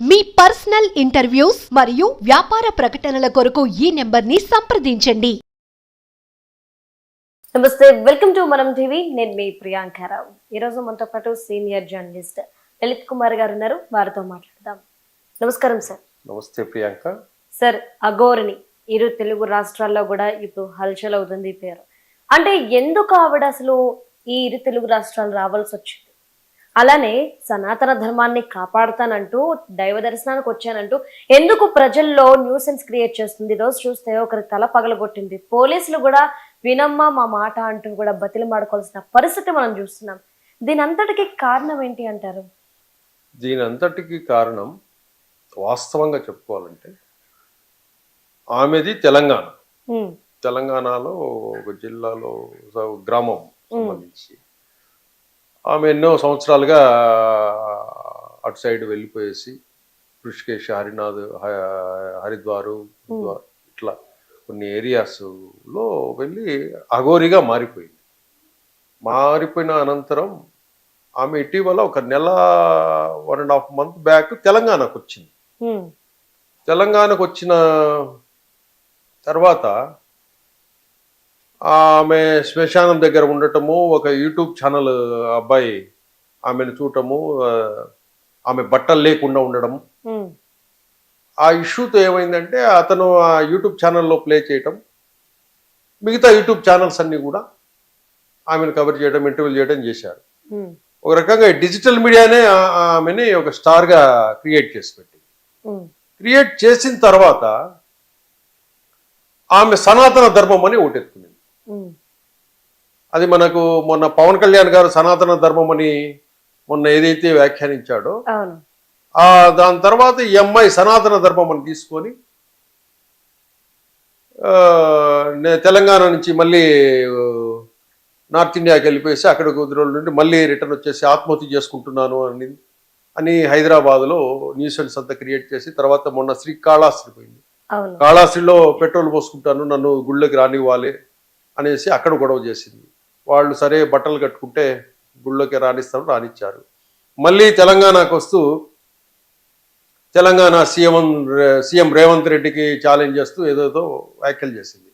మీ personal interviews మరియు వ్యాపార ప్రకటనల కొరకు ఈ నెంబర్ని సంప్రదించండి. నమస్తే వెల్కమ్ టు మనం టీవీ. నేను మీ ప్రియాంకారావు ఈరోజు మనతో పాటు సీనియర్ జర్నలిస్ట్ లలిత్ కుమార్ గారు ఉన్నారు. వారితో మాట్లాడదాం. నమస్కారం సార్. నమస్తే ప్రియాంక. సార్ అఘోరిని ఇరు తెలుగు రాష్ట్రాల్లో కూడా ఇప్పుడు హల్చల్ అవుతుంది ఈ పేరు. అంటే ఎందుకు ఆవిడ అసలు ఈ ఇరు తెలుగు రాష్ట్రాలు రావాల్సి వచ్చింది? అలానే సనాతన ధర్మాన్ని కాపాడుతానంటూ దైవ దర్శనానికి వచ్చానంటూ ఎందుకు ప్రజల్లో న్యూసెన్స్ క్రియేట్ చేస్తుంది? ఈ రోజు చూస్తే ఒకరి తల పగలగొట్టింది. పోలీసులు కూడా వినమ్మా మా మాట అంటూ కూడా బతిలమాడుకోవాల్సిన పరిస్థితి మనం చూస్తున్నాం. దీని అంతటికి కారణం ఏంటి అంటారు? దీని అంతటికి కారణం వాస్తవంగా చెప్పుకోవాలంటే ఆమెది తెలంగాణ. తెలంగాణలో ఒక జిల్లాలో గ్రామం సంబంధించి. ఆమె ఎన్నో సంవత్సరాలుగా అటు సైడ్ వెళ్ళిపోయేసి ఋషికేశ్ హరినాథ్ హరిద్వారు ఇట్లా కొన్ని ఏరియాస్లో వెళ్ళి అఘోరిగా మారిపోయింది. మారిపోయిన అనంతరం ఆమె ఇటీవల ఒక నెల one and half month back తెలంగాణకు వచ్చింది తెలంగాణకు వచ్చిన తర్వాత ఆమె శ్మశానం దగ్గర ఉండటము ఒక యూట్యూబ్ ఛానల్ అబ్బాయి ఆమెను చూడటము ఆమె బట్టలు లేకుండా ఉండడం. ఆ ఇష్యూతో ఏమైందంటే అతను ఆ యూట్యూబ్ ఛానల్లో ప్లే చేయటం మిగతా యూట్యూబ్ ఛానల్స్ అన్నీ కూడా ఆమెను కవర్ చేయడం ఇంటర్వ్యూ చేయడం చేశారు. ఒక రకంగా డిజిటల్ మీడియానే ఆమెని ఒక స్టార్గా క్రియేట్ చేసి పెట్టింది. ఉమ్, క్రియేట్ చేసిన తర్వాత ఆమె సనాతన ధర్మం అని ఒకటి ఎత్తుకునింది ఉమ్, అది మనకు మొన్న పవన్ కళ్యాణ్ గారు సనాతన ధర్మం అని మొన్న ఏదైతే వ్యాఖ్యానించాడో దాని తర్వాత ఈ అమ్మాయి సనాతన ధర్మం అని తీసుకొని తెలంగాణ నుంచి మళ్ళీ నార్త్ ఇండియాకి వెళ్ళిపోయేసి అక్కడ కొద్ది రోజుల నుండి మళ్ళీ రిటర్న్ వచ్చేసి ఆత్మహత్య చేసుకుంటున్నాను అని అని హైదరాబాద్లో న్యూసెన్స్ అంతా క్రియేట్ చేసి తర్వాత మొన్న శ్రీకాళహస్తి పోయింది. అవును. కాళాస్త్రిలో పెట్రోల్ పోసుకుంటాను నన్ను గుళ్ళకి రానివ్వాలి అనేసి అక్కడ గొడవ చేసింది. వాళ్ళు సరే బట్టలు కట్టుకుంటే గుళ్ళోకి రాణిస్తారు రానిచ్చారు. మళ్ళీ తెలంగాణకు వస్తూ తెలంగాణ సీఎం సీఎం రేవంత్ రెడ్డికి ఛాలెంజ్ చేస్తూ ఏదేదో వ్యాఖ్యలు చేసింది.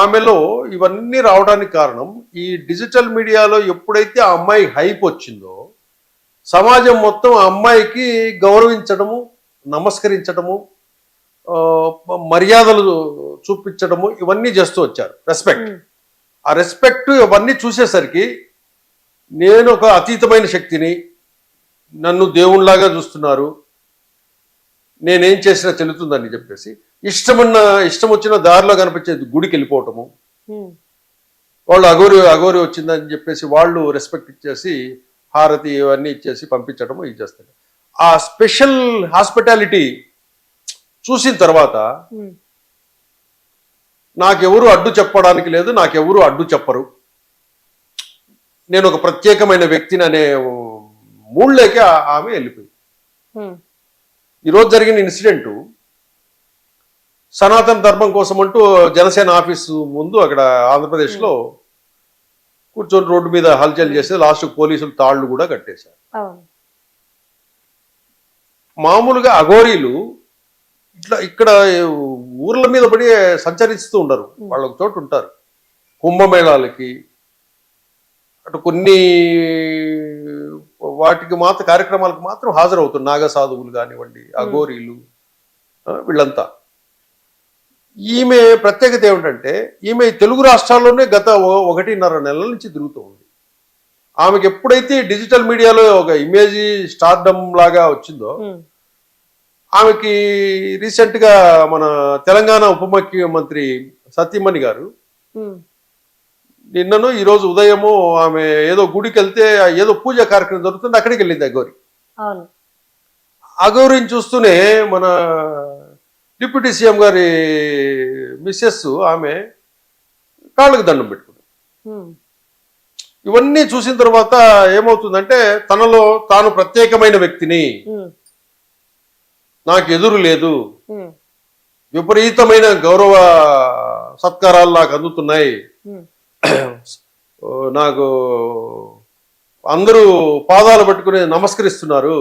ఆమెలో ఇవన్నీ రావడానికి కారణం ఈ డిజిటల్ మీడియాలో ఎప్పుడైతే ఆ అమ్మాయి హైప్ వచ్చిందో సమాజం మొత్తం ఆ అమ్మాయికి గౌరవించడము నమస్కరించడము మర్యాదలు చూపించడము ఇవన్నీ చేస్తూ వచ్చారు. రెస్పెక్ట్ ఆ రెస్పెక్ట్ ఇవన్నీ చూసేసరికి నేను ఒక అతీతమైన శక్తిని నన్ను దేవుణ్లాగా చూస్తున్నారు నేనేం చేసినా చెల్లుతుందని చెప్పేసి ఇష్టమన్న ఇష్టం వచ్చిన దారిలో కనిపించే గుడికి వెళ్ళిపోవటము. వాళ్ళు అగోరి అగోరి వచ్చిందని చెప్పేసి వాళ్ళు రెస్పెక్ట్ ఇచ్చేసి హారతి ఇవన్నీ ఇచ్చేసి పంపించడము ఇది చేస్తారు. ఆ స్పెషల్ హాస్పిటాలిటీ చూసిన తర్వాత నాకెవరు అడ్డు చెప్పడానికి లేదు నాకెవరు అడ్డు చెప్పరు. నేను ఒక ప్రత్యేకమైన వ్యక్తిని అనే ఆ- ఆమె వెళ్ళిపోయింది. ఈరోజు జరిగిన ఇన్సిడెంట్ సనాతన ధర్మం కోసం అంటూ జనసేన ఆఫీసు ముందు అక్కడ ఆంధ్రప్రదేశ్లో కూర్చొని రోడ్డు మీద హల్చల్ చేస్తే లాస్ట్ పోలీసులు తాళ్ళు కూడా కట్టేశారు. మామూలుగా అఘోరీలు ఇట్లా ఇక్కడ ఊర్ల మీద పడి సంచరిస్తూ ఉండరు. వాళ్ళ ఒక చోటు ఉంటారు. కుంభమేళాలకి అటు కొన్ని వాటికి మాత్రం కార్యక్రమాలకు మాత్రం హాజరవుతారు నాగ సాధువులు కానివ్వండి అఘోరీలు వీళ్ళంతా. ఈమె ప్రత్యేకత ఏమిటంటే ఈమె తెలుగు రాష్ట్రాల్లోనే గత ఒకటిన్నర నెలల నుంచి తిరుగుతూ ఉంది. ఆమెకి ఎప్పుడైతే డిజిటల్ మీడియాలో ఒక ఇమేజ్ స్టార్డమ్ లాగా వచ్చిందో ఆమెకి రీసెంట్గా మన తెలంగాణ ఉప ముఖ్యమంత్రి సత్యమణి గారు నిన్నను ఈ రోజు ఉదయము ఆమె ఏదో గుడికి వెళ్తే ఏదో పూజ కార్యక్రమం జరుగుతుంది అక్కడికి వెళ్ళింది అగౌరి అగౌరిని చూస్తూనే మన డిప్యూటీ సీఎం గారి మిస్సెస్ ఆమె కాళ్ళకి దండం పెట్టుకుంది. ఇవన్నీ చూసిన తర్వాత ఏమవుతుందంటే తనలో తాను ప్రత్యేకమైన వ్యక్తిని నాకు ఎదురు లేదు విపరీతమైన గౌరవ సత్కారాలు నాకు అందుతున్నాయి. నాకు అందరూ పాదాలు పట్టుకుని నమస్కరిస్తున్నారు.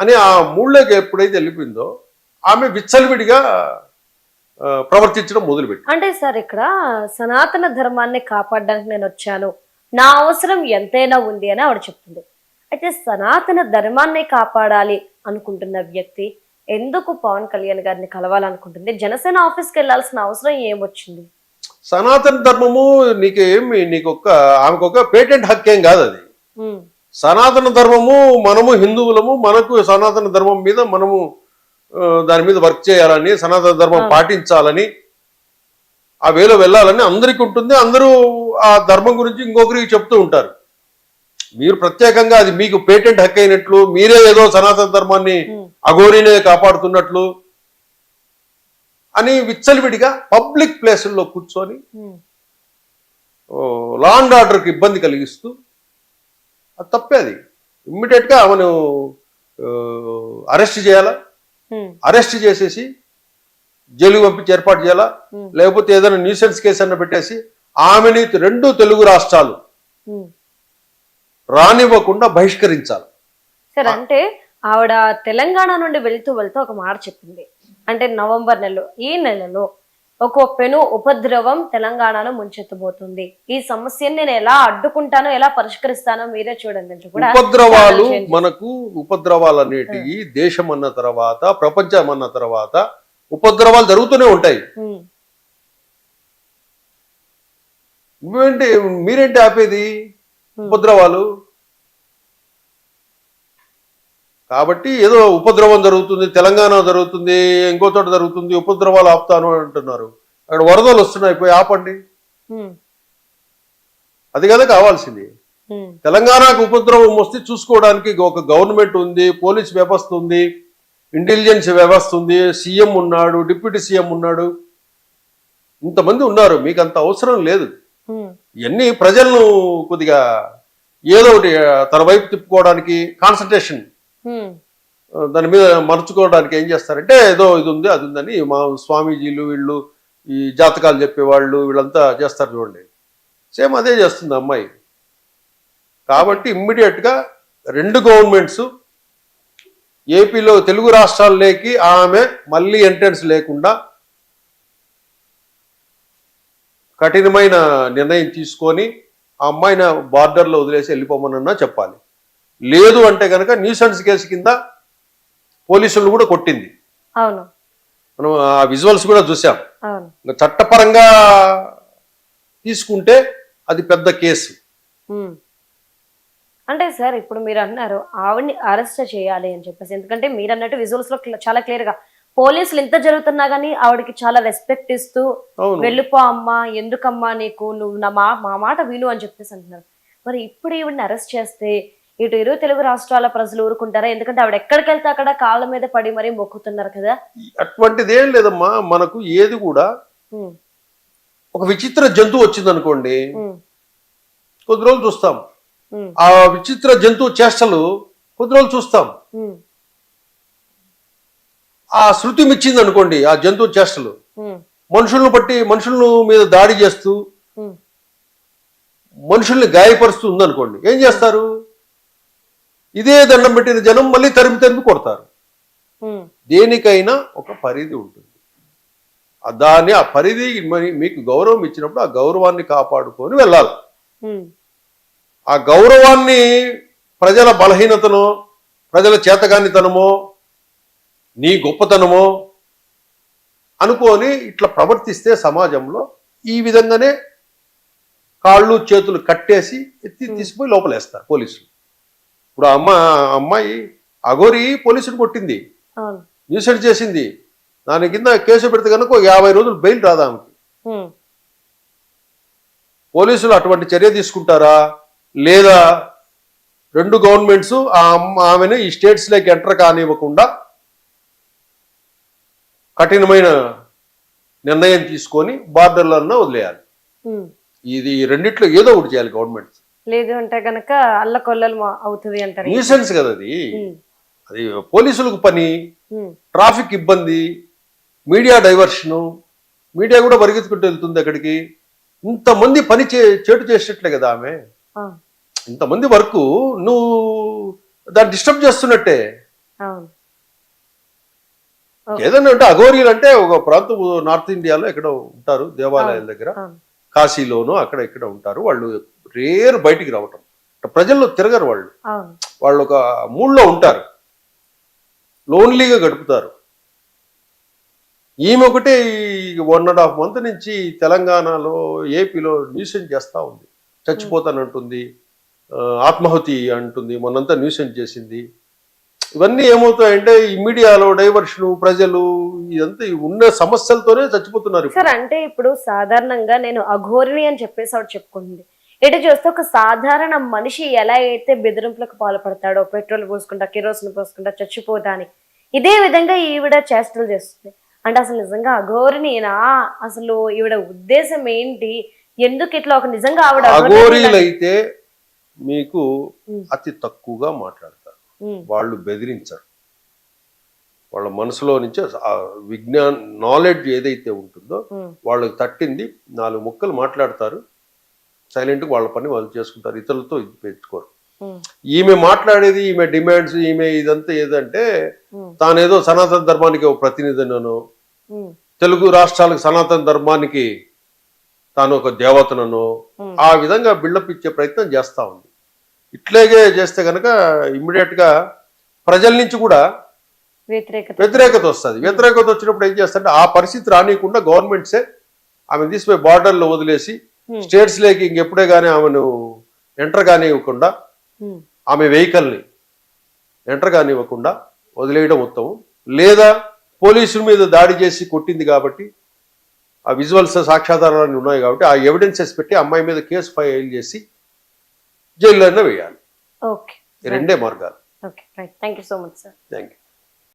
అని ఆ మూడులోకి ఎప్పుడైతే వెళ్ళిపోయిందో ఆమె విచ్చలవిడిగా ప్రవర్తించడం మొదలుపెట్టి అంటే సార్ ఇక్కడ సనాతన ధర్మాన్ని కాపాడడానికి నేను వచ్చాను. నా అవసరం ఎంతైనా ఉంది అని ఆవిడ చెప్తుంది. అయితే సనాతన ధర్మాన్ని కాపాడాలి అనుకుంటున్న వ్యక్తి ఎందుకు పవన్ కళ్యాణ్ గారిని కలవాలనుకుంటుంది? జనసేన ఆఫీస్కి వెళ్ళాల్సిన అవసరం ఏమొచ్చింది? సనాతన ధర్మము నీకేమి నీకొక్క ఆమెకొక పేటెంట్ హక్కేం కాదు అది. సనాతన ధర్మము మనము హిందువులము మనకు సనాతన ధర్మం మీద మనము దాని మీద వర్క్ చేయాలని సనాతన ధర్మం. పాటించాలని ఆ వేలో వెళ్ళాలని అందరికీ ఉంటుంది. అందరూ ఆ ధర్మం గురించి ఇంకొకరికి చెప్తూ ఉంటారు. మీరు ప్రత్యేకంగా అది మీకు పేటెంట్ హక్కు అయినట్లు మీరే ఏదో సనాతన ధర్మాన్ని అఘోరినే కాపాడుతున్నట్లు అని విచ్చలవిడిగా పబ్లిక్ ప్లేసుల్లో కూర్చొని లా అండ్ ఆర్డర్కి ఇబ్బంది కలిగిస్తూ అది తప్పే అది. ఇమ్మీడియట్గా ఆమెను అరెస్ట్ చేయాలా? అరెస్ట్ చేసేసి జైలు పంపించి ఏర్పాటు చేయాలా? లేకపోతే ఏదైనా న్యూసెన్స్ కేసు అన్న పెట్టేసి ఆమెని రెండు తెలుగు రాష్ట్రాలు. రానివ్వకుండా బహిష్కరించాలి. సరే అంటే ఆవిడ తెలంగాణ నుండి వెళ్తూ వెళ్తూ ఒక మాట చెప్పింది. అంటే నవంబర్ నెలలో ఈ నెలలో ఒక పెను ఉపద్రవం తెలంగాణను ముంచెత్తబోతుంది. ఈ సమస్యని నేను ఎలా అడ్డుకుంటానో ఎలా పరిష్కరిస్తానో మీరే చూడండి కూడా ఉపద్రవాలు. మనకు ఉపద్రవాలు అనేటివి దేశం అన్న తర్వాత ప్రపంచం అన్న తర్వాత ఉపద్రవాలు జరుగుతూనే ఉంటాయి. మీరేంటి ఆపేది? ఉపద్రవాలు. కాబట్టి ఏదో ఉపద్రవం జరుగుతుంది తెలంగాణ జరుగుతుంది ఇంకో చోట జరుగుతుంది ఉపద్రవాలు ఆపుతాను అంటున్నారు. అక్కడ వరదలు వస్తున్నాయి పోయి ఆపండి. అది కదా కావాల్సింది. తెలంగాణకు ఉపద్రవం వస్తే చూసుకోవడానికి ఒక గవర్నమెంట్ ఉంది పోలీస్ వ్యవస్థ ఉంది ఇంటెలిజెన్స్ వ్యవస్థ ఉంది సీఎం ఉన్నాడు డిప్యూటీ సీఎం ఉన్నాడు. ఇంతమంది ఉన్నారు మీకు అంత అవసరం లేదు. ఇవన్నీ ప్రజలను కొద్దిగా ఏదో ఒకటి తన వైపు తిప్పుకోవడానికి కాన్సన్ట్రేషన్ దాని మీద మర్చుకోవడానికి ఏం చేస్తారంటే ఏదో ఇది ఉంది అది ఉందని మా స్వామీజీలు వీళ్ళు ఈ జాతకాలు చెప్పేవాళ్ళు వీళ్ళంతా చేస్తారు చూడండి. సేమ్ అదే చేస్తుంది అమ్మాయి. కాబట్టి ఇమ్మీడియట్గా రెండు గవర్నమెంట్స్ ఏపీలో తెలుగు రాష్ట్రాల్లోకి ఆమె మళ్ళీ ఎంట్రన్స్ లేకుండా కఠినమైన నిర్ణయం తీసుకొని ఆ అమ్మాయిని బార్డర్లో వదిలేసి వెళ్ళిపోమనన్నా చెప్పాలి. లేదు అంటే కనుక న్యూసెన్స్ కేసు కింద పోలీసులు కూడా కొట్టింది. అవును. మనం ఆ విజువల్స్ కూడా చూసాం. చట్టపరంగా తీసుకుంటే అది పెద్ద కేసు. అంటే సార్ ఇప్పుడు మీరు అన్నారు ఆవిడ్ని అరెస్ట్ చేయాలి అని చెప్పేసి. ఎందుకంటే మీరు అన్నట్టు విజువల్స్లో చాలా క్లియర్గా పోలీసులు ఇంత జరుగుతున్నా గానీ ఆవిడకి చాలా రెస్పెక్ట్ ఇస్తూ వెళ్ళిపో అమ్మా ఎందుకమ్మా నీకు? నువ్వు నా మా మా మాట విను అని చెప్పేసి అంటున్నారు. మరి ఇప్పుడు ఈవిడ్ని అరెస్ట్ చేస్తే ఇటు ఇరు తెలుగు రాష్ట్రాల ప్రజలు ఊరుకుంటారా? ఎందుకంటే ఆవిడ ఎక్కడికి వెళ్తే అక్కడ కాళ్ళ మీద పడి మరీ మొక్కుతున్నారు కదా. అటువంటిది ఏం లేదమ్మా. మనకు ఏది కూడా ఒక విచిత్ర జంతువు వచ్చింది అనుకోండి కొద్ది రోజులు చూస్తాం. ఆ విచిత్ర జంతువు చేష్టలు కొద్ది రోజులు చూస్తాం. ఆ శృతి మిచ్చింది అనుకోండి ఆ జంతువు చేష్టలు. మనుషులను బట్టి మనుషుల మీద దాడి చేస్తూ మనుషుల్ని గాయపరుస్తూ ఉందనుకోండి ఏం చేస్తారు? ఇదే దండం పెట్టిన జనం మళ్ళీ తరిమి తరిమి కొడతారు. దేనికైనా ఒక పరిధి ఉంటుంది. దాన్ని ఆ పరిధి మీకు గౌరవం ఇచ్చినప్పుడు ఆ గౌరవాన్ని కాపాడుకొని వెళ్ళాలి. ఆ గౌరవాన్ని ప్రజల బలహీనతనో ప్రజల చేతగానితనమో నీ గొప్పతనమో అనుకొని ఇట్లా ప్రవర్తిస్తే సమాజంలో ఈ విధంగానే కాళ్ళు చేతులు కట్టేసి ఎత్తి తీసుకుపోయి లోపలేస్తారు పోలీసులు. ఇప్పుడు ఆ అమ్మ అమ్మాయి అఘోరి పోలీసులు కొట్టింది. న్యూసెన్స్ చేసింది. దాని కింద కేసు పెడితే కనుక యాభై రోజులు బెయిల్ రాదా ఆమెకి? పోలీసులు అటువంటి చర్య తీసుకుంటారా? లేదా రెండు గవర్నమెంట్స్ ఆ ఆమెను ఈ స్టేట్స్లోకి ఎంటర్ కానివ్వకుండా కఠినమైన నిర్ణయం తీసుకొని బార్డర్లన్నా వదిలేయాలి. ఇది రెండిట్లో ఏదో ఒకటి చేయాలి గవర్నమెంట్ లేదు అంటే గనక అల్లకొల్లలు అవుతుంది అంటారు. న్యూసెన్స్ కదా అది. అది పోలీసులకు పని ట్రాఫిక్ ఇబ్బంది మీడియా డైవర్షను మీడియా కూడా పరిగెత్తుకుంటూ వెళ్తుంది అక్కడికి. ఇంతమంది పని చే చేటు చేసేట్లే కదా ఆమె. ఇంతమంది వరకు నువ్వు దాన్ని డిస్టర్బ్ చేస్తున్నట్టే. ఏదన్నా అంటే అఘోరీలు అంటే ఒక ప్రాంతం నార్త్ ఇండియాలో ఎక్కడో ఉంటారు దేవాలయాల దగ్గర. కాశీలోను అక్కడ ఇక్కడ ఉంటారు వాళ్ళు రేరు బయటికి రావటం. ప్రజల్లో తిరగరు వాళ్ళు. వాళ్ళు ఒక మూడ్లో ఉంటారు. లోన్లీగా గడుపుతారు. ఈమె ఒకటే వన్ అండ్ హాఫ్ మంత్ నుంచి తెలంగాణలో ఏపీలో న్యూసెంట్ చేస్తూ ఉంది. చచ్చిపోతానంటుంది ఆత్మాహుతి అంటుంది మొన్నంతా న్యూసెంట్ చేసింది. ఇవన్నీ ఏమవుతాయంటే ఈ మీడియాలో డైవర్షన్ ప్రజలు ఇదంతా ఉన్న సమస్యలతోనే చచ్చిపోతున్నారు. సార్ అంటే ఇప్పుడు సాధారణంగా నేను అఘోరిని అని చెప్పేసి ఆవిడ చెప్పుకుంటుంది. ఎటు చూస్తే ఒక సాధారణ మనిషి ఎలా అయితే బెదిరింపులకు పాల్పడతాడో పెట్రోల్ పోసుకుంటా కిరోసిన్ పోసుకుంటా చచ్చిపోతానికి ఇదే విధంగా ఈవిడ చేష్టలు చేస్తుంది. అంటే అసలు నిజంగా అఘోరినినా అసలు ఈవిడ ఉద్దేశం ఏంటి? ఎందుకు ఇట్లా ఒక నిజంగా ఆవిడ అయితే మీకు. అతి తక్కువగా మాట్లాడతారు. వాళ్ళు బెదిరించరు వాళ్ళ మనసులో నుంచి ఆ విజ్ఞాన్ నాలెడ్జ్ ఏదైతే ఉంటుందో వాళ్ళకి తట్టింది. నాలుగు ముక్కలు మాట్లాడతారు. సైలెంట్గా వాళ్ళ పని వాళ్ళు చేసుకుంటారు. ఇతరులతో ఇది పెంచుకోరు ఈమె మాట్లాడేది ఈమె డిమాండ్స్ ఈమె ఇదంతా ఏదంటే తానేదో సనాతన ధర్మానికి ఒక ప్రతినిధినను తెలుగు రాష్ట్రాలకు సనాతన ధర్మానికి తాను ఒక దేవతనను. ఆ విధంగా బిల్డప్ ఇచ్చే ప్రయత్నం చేస్తా ఉంది. ఇట్లాగే చేస్తే కనుక ఇమ్మీడియట్గా ప్రజల నుంచి కూడా వ్యతిరేకత వస్తుంది. వ్యతిరేకత వచ్చినప్పుడు ఏం చేస్తారంటే ఆ పరిస్థితి రానియకుండా గవర్నమెంట్సే ఆమె తీసిపోయి బార్డర్లో వదిలేసి Hmm. స్టేట్స్ లేకి ఇంకెప్పుడే కానీ ఆమెను ఎంటర్ కానివ్వకుండా ఆమె వెహికల్ని ఎంటర్ కానివ్వకుండా వదిలేయడం ఉత్తమం. లేదా పోలీసుల మీద దాడి చేసి కొట్టింది కాబట్టి ఆ విజువల్స్ సాక్ష్యాధారాలు ఉన్నాయి కాబట్టి ఆ ఎవిడెన్సెస్ పెట్టి అమ్మాయి మీద కేసు ఫైల్ చేసి జైల్లోనే వేయాలి. ఓకే ఈ రెండే మార్గాలు. Thank you so much sir thank you